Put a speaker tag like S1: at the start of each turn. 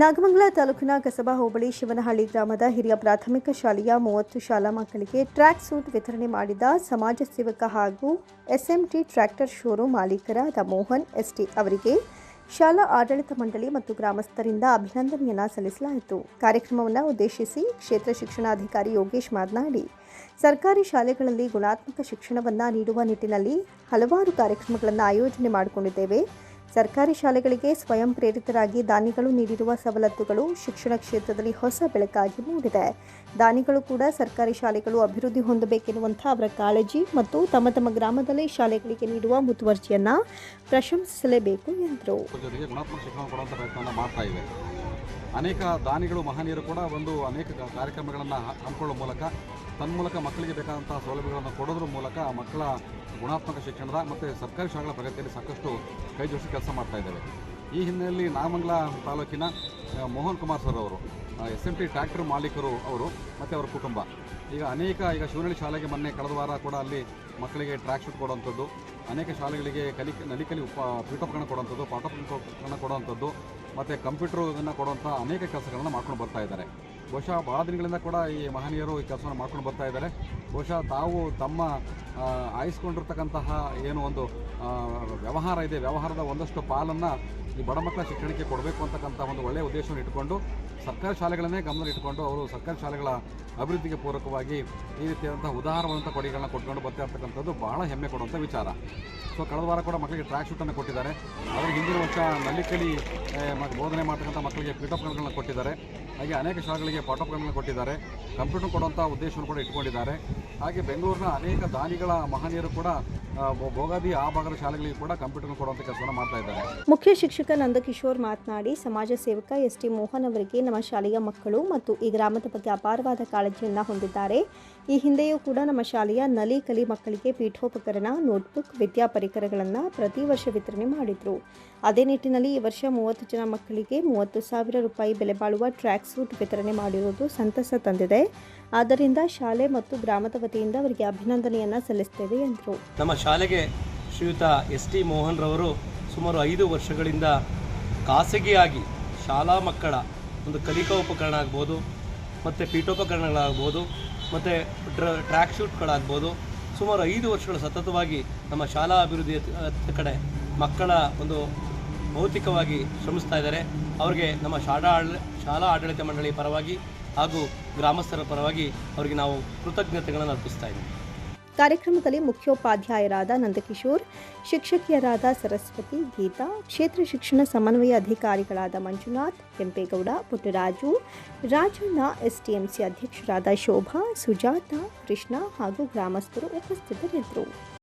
S1: ನಾಗಮಂಗಲ ತಾಲೂಕಿನ ಕಸಬಾ ಹೋಬಳಿ ಶಿವನಹಳ್ಳಿ ಗ್ರಾಮದ ಹಿರಿಯ ಪ್ರಾಥಮಿಕ ಶಾಲೆಯ ಮೂವತ್ತು ಶಾಲಾ ಮಕ್ಕಳಿಗೆ ಟ್ರ್ಯಾಕ್ ಸೂಟ್ ವಿತರಣೆ ಮಾಡಿದ ಸಮಾಜ ಸೇವಕ ಹಾಗೂ ಎಸ್ಎಂಟಿ ಟ್ರ್ಯಾಕ್ಟರ್ ಶೋರೂಮ್ ಮಾಲೀಕರಾದ ಮೋಹನ್ ಎಸ್ಟಿ ಅವರಿಗೆ ಶಾಲಾ ಆಡಳಿತ ಮಂಡಳಿ ಮತ್ತು ಗ್ರಾಮಸ್ಥರಿಂದ ಅಭಿನಂದನೆಯನ್ನು ಸಲ್ಲಿಸಲಾಯಿತು. ಕಾರ್ಯಕ್ರಮವನ್ನು ಉದ್ದೇಶಿಸಿ ಕ್ಷೇತ್ರ ಶಿಕ್ಷಣಾಧಿಕಾರಿ ಯೋಗೇಶ್ ಮಾತನಾಡಿ, ಸರ್ಕಾರಿ ಶಾಲೆಗಳಲ್ಲಿ ಗುಣಾತ್ಮಕ ಶಿಕ್ಷಣವನ್ನು ನೀಡುವ ನಿಟ್ಟಿನಲ್ಲಿ ಹಲವಾರು ಕಾರ್ಯಕ್ರಮಗಳನ್ನು ಆಯೋಜನೆ ಮಾಡಿಕೊಂಡಿದ್ದೇವೆ. ಸರ್ಕಾರಿ ಶಾಲೆಗಳಿಗೆ ಸ್ವಯಂ ಪ್ರೇರಿತರಾಗಿ ದಾನಿಗಳು ನೀಡಿರುವ ಸವಲತ್ತುಗಳು ಶಿಕ್ಷಣ ಕ್ಷೇತ್ರದಲ್ಲಿ ಹೊಸ ಬೆಳಕಾಗಿ ಮೂಡಿದೆ. ದಾನಿಗಳು ಕೂಡ ಸರ್ಕಾರಿ ಶಾಲೆಗಳು ಅಭಿವೃದ್ಧಿ ಹೊಂದಬೇಕೆನ್ನುವಂಥ ಅವರ ಕಾಳಜಿ ಮತ್ತು ತಮ್ಮ ತಮ್ಮ ಗ್ರಾಮದಲ್ಲಿ ಶಾಲೆಗಳಿಗೆ ನೀಡುವ ಮುತುವರ್ಜಿಯನ್ನು ಪ್ರಶಂಸಿಸಲೇಬೇಕು ಎಂದರು.
S2: ಅನೇಕ ದಾನಿಗಳು ಮಹನೀಯರು ಕೂಡ ಒಂದು ಅನೇಕ ಕಾರ್ಯಕ್ರಮಗಳನ್ನು ಹಮ್ಮಿಕೊಳ್ಳುವ ಮೂಲಕ ತನ್ಮೂಲಕ ಮಕ್ಕಳಿಗೆ ಬೇಕಾದಂತಹ ಸೌಲಭ್ಯಗಳನ್ನು ಕೊಡೋದ್ರ ಮೂಲಕ ಮಕ್ಕಳ ಗುಣಾತ್ಮಕ ಶಿಕ್ಷಣದ ಮತ್ತು ಸರ್ಕಾರಿ ಶಾಲೆಗಳ ಪ್ರಗತಿಯಲ್ಲಿ ಸಾಕಷ್ಟು ಕೈ ಜೋಡಿಸಿ ಕೆಲಸ ಮಾಡ್ತಾ ಇದ್ದೇವೆ. ಈ ಹಿನ್ನೆಲೆಯಲ್ಲಿ ನಾಮಂಗಲ ತಾಲೂಕಿನ ಮೋಹನ್ ಕುಮಾರ್ ಸರ್ ಅವರು ಎಸ್ ಎಂ ಟಿ ಟ್ರ್ಯಾಕ್ಟರ್ ಮಾಲೀಕರು ಅವರು ಮತ್ತು ಅವರ ಕುಟುಂಬ. ಈಗ ಅನೇಕ, ಈಗ ಶಿವನಹಳ್ಳಿ ಶಾಲೆಗೆ ಮೊನ್ನೆ ಕಳೆದ ವಾರ ಕೂಡ ಅಲ್ಲಿ ಮಕ್ಕಳಿಗೆ ಟ್ರ್ಯಾಕ್ ಶೂಟ್ ಕೊಡುವಂಥದ್ದು, ಅನೇಕ ಶಾಲೆಗಳಿಗೆ ಕಲಿ, ನಲಿಕಲಿ ಉಪ, ಪೀಠೋಪಕರಣ ಕೊಡುವಂಥದ್ದು, ಪಾಠೋಪಕರಣ ಕೊಡುವಂಥದ್ದು, ಮತ್ತು ಕಂಪ್ಯೂಟರ್ನ ಕೊಡುವಂಥ ಅನೇಕ ಕೆಲಸಗಳನ್ನು ಮಾಡ್ಕೊಂಡು ಬರ್ತಾ ಇದ್ದಾರೆ. ಬಹುಶಃ ಭಾಳ ದಿನಗಳಿಂದ ಕೂಡ ಈ ಮಹನೀಯರು ಈ ಕೆಲಸವನ್ನು ಮಾಡ್ಕೊಂಡು ಬರ್ತಾ ಇದ್ದಾರೆ. ಬಹುಶಃ ತಾವು ತಮ್ಮ ಆಯಿಸ್ಕೊಂಡಿರ್ತಕ್ಕಂತಹ ಏನು ಒಂದು ವ್ಯವಹಾರ ಇದೆ. ವ್ಯವಹಾರದ ಒಂದಷ್ಟು ಪಾಲನ್ನು ಈ ಬಡ ಮಕ್ಕಳ ಶಿಕ್ಷಣಕ್ಕೆ ಕೊಡಬೇಕು ಅಂತಕ್ಕಂಥ ಒಂದು ಒಳ್ಳೆಯ ಉದ್ದೇಶವನ್ನು ಇಟ್ಕೊಂಡು ಸರ್ಕಾರಿ ಶಾಲೆಗಳನ್ನೇ ಗಮನ ಇಟ್ಕೊಂಡು ಅವರು ಸರ್ಕಾರಿ ಶಾಲೆಗಳ ಅಭಿವೃದ್ಧಿಗೆ ಪೂರಕವಾಗಿ ಈ ರೀತಿಯಾದಂಥ ಉದಾಹರಣವಂತ ಕೊಡುಗೆಗಳನ್ನ ಕೊಟ್ಕೊಂಡು ಬರ್ತಾ ಇರ್ತಕ್ಕಂಥದ್ದು ಭಾಳ ಹೆಮ್ಮೆ ಕೊಡುವಂಥ ವಿಚಾರ. ಸೊ, ಕಳೆದ ವಾರ ಕೂಡ ಮಕ್ಕಳಿಗೆ ಟ್ರ್ಯಾಕ್ ಶೂಟನ್ನು ಕೊಟ್ಟಿದ್ದಾರೆ. ಅದರ ಹಿಂದಿನ ವರ್ಷ ನಲ್ಲಿಕಲಿ ಬೋಧನೆ ಮಾಡ್ತಕ್ಕಂಥ ಮಕ್ಕಳಿಗೆ ಪೀಠೋಪಕರಣಗಳನ್ನ ಕೊಟ್ಟಿದ್ದಾರೆ. ಹಾಗೆ ಅನೇಕ ಶಾಲೆಗಳಿಗೆ ಪಾಠೋಪಕರಣಗಳನ್ನು ಕೊಟ್ಟಿದ್ದಾರೆ. ಕಂಪ್ಯೂಟರ್ ಕೊಡುವಂಥ ಉದ್ದೇಶವನ್ನು ಕೂಡ ಇಟ್ಕೊಂಡಿದ್ದಾರೆ ಹಾಗೆ ಬೆಂಗಳೂರಿನ ಅನೇಕ ದಾನಿಗಳ ಮಹನೀಯರು ಕೂಡ ಭೋಗಾದಿ ಆ ಭಾಗದ ಶಾಲೆಗಳಿಗೆ ಕೂಡ ಕಂಪ್ಯೂಟರ್ ಕೊಡುವಂಥ ಕೆಲಸವನ್ನು ಮಾಡ್ತಾ ಇದ್ದಾರೆ.
S1: ಮುಖ್ಯ ಶಿಕ್ಷಕ ನಂದಕಿಶೋರ್ ಮಾತನಾಡಿ, ಸಮಾಜ ಸೇವಕ ಎಸ್ ಟಿ ಮೋಹನ್ ಅವರಿಗೆ ನಮ್ಮ ಶಾಲೆಯ ಮಕ್ಕಳು ಮತ್ತು ಈ ಗ್ರಾಮದ ಬಗ್ಗೆ ಅಪಾರವಾದ ಕಾಳಜಿಯನ್ನು ಹೊಂದಿದ್ದಾರೆ. ಈ ಹಿಂದೆಯೂ ಕೂಡ ನಮ್ಮ ಶಾಲೆಯ ನಲಿ ಕಲಿ ಮಕ್ಕಳಿಗೆ ಪೀಠೋಪಕರಣ, ನೋಟ್ಬುಕ್, ವಿದ್ಯಾ ಪರಿಕರಗಳನ್ನು ಪ್ರತಿ ವರ್ಷ ವಿತರಣೆ ಮಾಡಿದ್ರು. ಅದೇ ನಿಟ್ಟಿನಲ್ಲಿ ಈ ವರ್ಷ ಮೂವತ್ತು ಜನ ಮಕ್ಕಳಿಗೆ ಮೂವತ್ತು ಸಾವಿರ ರೂಪಾಯಿ ಬೆಲೆ ಬಾಳುವ ಟ್ರ್ಯಾಕ್ ಸೂಟ್ ವಿತರಣೆ ಮಾಡಿರುವುದು ಸಂತಸ ತಂದಿದೆ. ಆದ್ದರಿಂದ ಶಾಲೆ ಮತ್ತು ಗ್ರಾಮದ ವತಿಯಿಂದ ಅವರಿಗೆ ಅಭಿನಂದನೆಯನ್ನು ಸಲ್ಲಿಸುತ್ತೇವೆ ಎಂದರು.
S3: ನಮ್ಮ ಶಾಲೆಗೆ ಶ್ರೀಯುತ ಎಸ್ ಟಿ ಮೋಹನ್ ರವರು ಸುಮಾರು ಐದು ವರ್ಷಗಳಿಂದ ಖಾಸಗಿಯಾಗಿ ಶಾಲಾ ಮಕ್ಕಳ ಒಂದು ಕಲಿಕಾ ಉಪಕರಣ ಆಗ್ಬೋದು, ಮತ್ತು ಪೀಠೋಪಕರಣಗಳಾಗ್ಬೋದು, ಮತ್ತು ಡ್ರ ಟ್ರ್ಯಾಕ್ ಶೂಟ್ಗಳಾಗ್ಬೋದು. ಸುಮಾರು ಐದು ವರ್ಷಗಳು ಸತತವಾಗಿ ನಮ್ಮ ಶಾಲಾ ಅಭಿವೃದ್ಧಿ ಕಡೆ ಮಕ್ಕಳ ಒಂದು ಭೌತಿಕವಾಗಿ ಶ್ರಮಿಸ್ತಾ ಇದ್ದಾರೆ. ಅವರಿಗೆ ನಮ್ಮ ಶಾಲಾ ಶಾಲಾ ಆಡಳಿತ ಮಂಡಳಿ ಪರವಾಗಿ ಹಾಗೂ ಗ್ರಾಮಸ್ಥರ ಪರವಾಗಿ ಅವರಿಗೆ ನಾವು ಕೃತಜ್ಞತೆಗಳನ್ನು ಅರ್ಪಿಸ್ತಾ ಇದ್ದೀವಿ.
S1: ಕಾರ್ಯಕ್ರಮದಲ್ಲಿ ಮುಖ್ಯೋಪಾಧ್ಯಾಯರಾದ ನಂದಕಿಶೋರ್, ಶಿಕ್ಷಕಿಯರಾದ ಸರಸ್ವತಿ, ಗೀತಾ, ಕ್ಷೇತ್ರ ಶಿಕ್ಷಣ ಸಮನ್ವಯ ಅಧಿಕಾರಿಗಳಾದ ಮಂಜುನಾಥ್, ಕೆಂಪೇಗೌಡ, ಪುಟ್ಟರಾಜು, ರಾಜಣ್ಣ ಎಸ್ಟಿಎಂಸಿ ಅಧ್ಯಕ್ಷರಾದ ಶೋಭಾ, ಸುಜಾತ, ಕೃಷ್ಣ ಹಾಗೂ ಗ್ರಾಮಸ್ಥರು ಉಪಸ್ಥಿತರಿದ್ದರು.